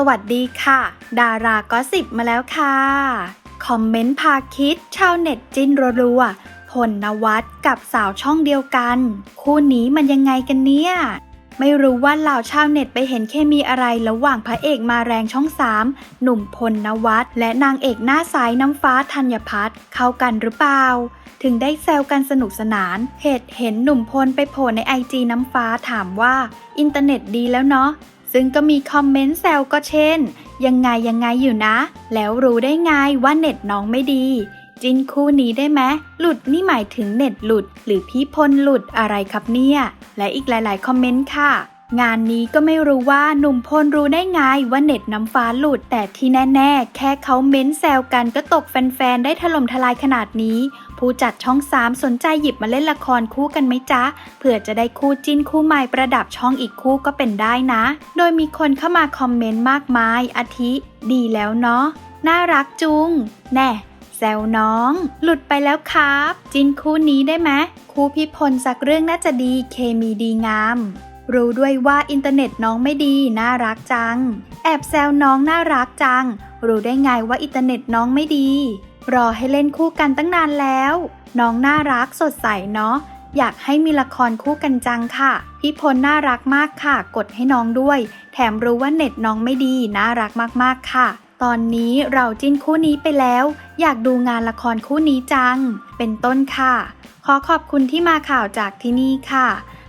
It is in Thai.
สวัสดีค่ะ ดาราก็สิบมาแล้วค่ะ คอมเมนต์พาคิด ชาวเน็ตจินรัวๆพลนวัตกับสาวช่องเดียวกัน คู่นี้มันยังไงกันเนี่ย ไม่รู้ว่าเหล่าชาวเน็ตไปเห็นเคมีอะไรระหว่างพระเอกมาแรงช่องสามหนุ่มพลนวัตและนางเอกหน้าใสน้ำฟ้าธัญพัฒน์เข้ากันหรือเปล่าถึงได้แซวกันสนุกสนาน เหตุเห็นหนุ่มพลไปโผล่ในไอจีน้ำฟ้าถามว่า อินเทอร์เน็ตดีแล้วเนาะ ซึ่งก็มีคอมเมนต์แซวก็เช่น ยังไงยังไงอยู่นะ แล้วรู้ได้ไงว่าเน็ตน้องไม่ดี จินคู่นี้ได้ไหมหลุดนี่หมายถึงเน็ตหลุด หรือพี่พลหลุดอะไรครับเนี่ย และอีกหลาย ๆ คอมเมนต์ค่ะ งานนี้ก็ไม่รู้ว่าหนุ่มพลรู้ได้ไงว่าเน็ตน้ำฟ้าหลุด แต่ที่แน่ ๆ แค่เขาเม้นแซวกันก็ตกแฟน ๆ ได้ถล่มทลายขนาดนี้ ผู้จัดช่องสามสนใจหยิบมาเล่นละครคู่กันไหมจ๊ะ เผื่อจะได้คู่จิ้นคู่ใหม่ประดับช่องอีกคู่ก็เป็นได้นะ โดยมีคนเข้ามาคอมเมนต์มากมาย อาทิ ดีแล้วเนาะน่ารักจุง แน่แซวน้อง หลุดไปแล้วครับ จินคู่นี้ได้ไหมคู่พี่พลสักเรื่องน่าจะดีเคมีดีงาม รู้ด้วยว่าอินเทอร์เน็ตน้องไม่ดี น่ารักจัง แอบแซวน้องน่ารักจัง รู้ได้ไงว่าอินเทอร์เน็ตน้องไม่ดี รอให้เล่นคู่กันตั้งนานแล้ว น้องน่ารักสดใสเนาะ อยากให้มีละครคู่กันจังค่ะ พี่พลน่ารักมากค่ะ กดให้น้องด้วย แถมรู้ว่าเน็ตน้องไม่ดี น่ารักมากๆค่ะ ตอนนี้เราจิ้นคู่นี้ไปแล้ว อยากดูงานละครคู่นี้จัง เป็นต้นค่ะ ขอขอบคุณที่มาข่าวจากที่นี่ค่ะ